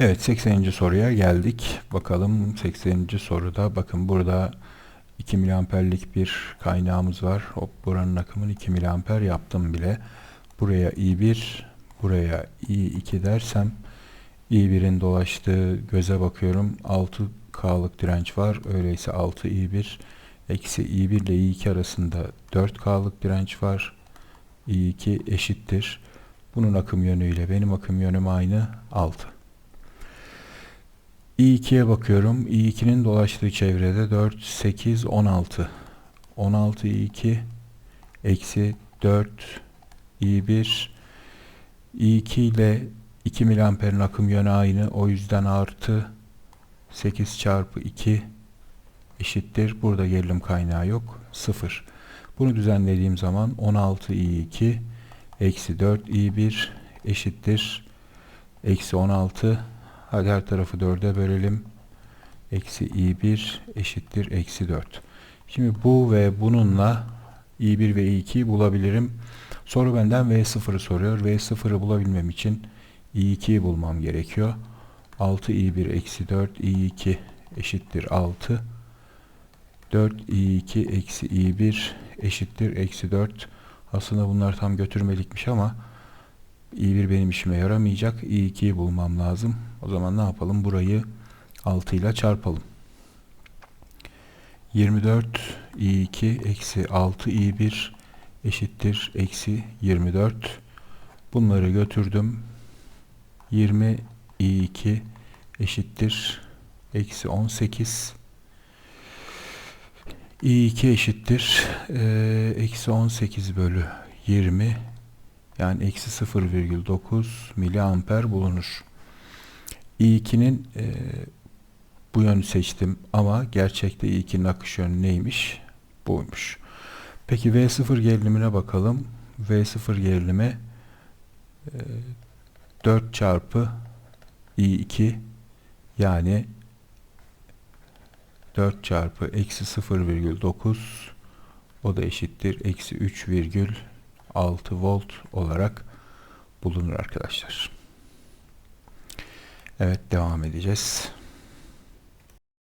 Evet 80. soruya geldik. Bakalım 80. soruda bakın burada 2 miliamperlik bir kaynağımız var. Hop buranın akımını 2 miliamper yaptım bile. Buraya I1 buraya I2 dersem I1'in dolaştığı göze bakıyorum. 6K'lık direnç var. Öyleyse 6 I1 eksi I1 ile I2 arasında 4K'lık direnç var. I2 eşittir. Bunun akım yönüyle benim akım yönüm aynı 6. i2'ye bakıyorum. i2'nin dolaştığı çevrede 4, 8, 16. 16 i2 eksi 4 i1 i2 ile 2 miliamperin akım yönü aynı. O yüzden artı 8 çarpı 2 eşittir. Burada gerilim kaynağı yok. 0. Bunu düzenlediğim zaman 16 i2 eksi 4 i1 eşittir. Eksi 16 Hadi her tarafı 4'e bölelim. Eksi i1 eşittir eksi 4. Şimdi bu ve bununla i1 ve i2'yi bulabilirim. Soru benden v0'ı soruyor. v0'ı bulabilmem için i2'yi bulmam gerekiyor. 6 i1 eksi 4 i2 eşittir 6. 4 i2 eksi i1 eşittir eksi 4. Aslında bunlar tam götürmelikmiş ama i1 benim işime yaramayacak. i2'yi bulmam lazım. O zaman ne yapalım? Burayı 6 ile çarpalım. 24 i2 eksi 6 i1 eşittir eksi 24. Bunları götürdüm. 20 i2 eşittir eksi 18 i2 eşittir eksi 18 bölü 20 yani eksi 0,9 miliamper bulunur. i2'nin e, bu yönü seçtim ama gerçekte i2'nin akış yönü neymiş? Buymuş. Peki V0 gerilimine bakalım. V0 gerilimi e, 4 çarpı i2 yani 4 çarpı eksi 0,9 o da eşittir eksi 3,6 volt olarak bulunur arkadaşlar. Evet devam edeceğiz.